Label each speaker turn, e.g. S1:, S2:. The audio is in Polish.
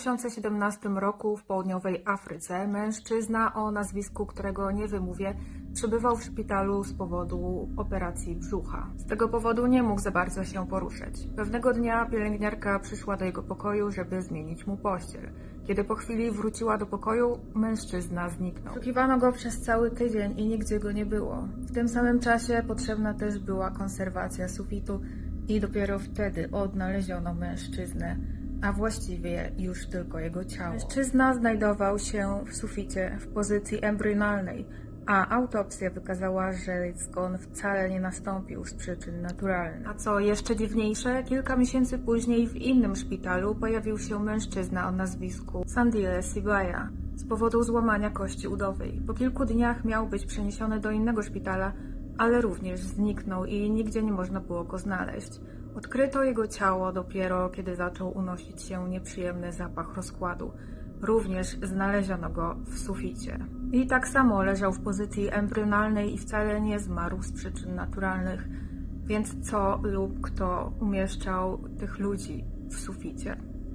S1: 2017 roku w południowej Afryce mężczyzna o nazwisku, którego nie wymówię, przebywał w szpitalu z powodu operacji brzucha. Z tego powodu nie mógł za bardzo się poruszać. Pewnego dnia pielęgniarka przyszła do jego pokoju, żeby zmienić mu pościel. Kiedy po chwili wróciła do pokoju, mężczyzna zniknął. Szukiwano go przez cały tydzień i nigdzie go nie było. W tym samym czasie potrzebna też była konserwacja sufitu i dopiero wtedy odnaleziono mężczyznę a właściwie już tylko jego ciało. Mężczyzna znajdował się w suficie w pozycji embrionalnej, a autopsja wykazała, że zgon wcale nie nastąpił z przyczyn naturalnych. A co jeszcze dziwniejsze, kilka miesięcy później w innym szpitalu pojawił się mężczyzna o nazwisku Sandile Sibaya z powodu złamania kości udowej. Po kilku dniach miał być przeniesiony do innego szpitala, ale również zniknął i nigdzie nie można było go znaleźć. Odkryto jego ciało dopiero, kiedy zaczął unosić się nieprzyjemny zapach rozkładu. Również znaleziono go w suficie. I tak samo leżał w pozycji embrionalnej i wcale nie zmarł z przyczyn naturalnych. Więc co lub kto umieszczał tych ludzi w suficie?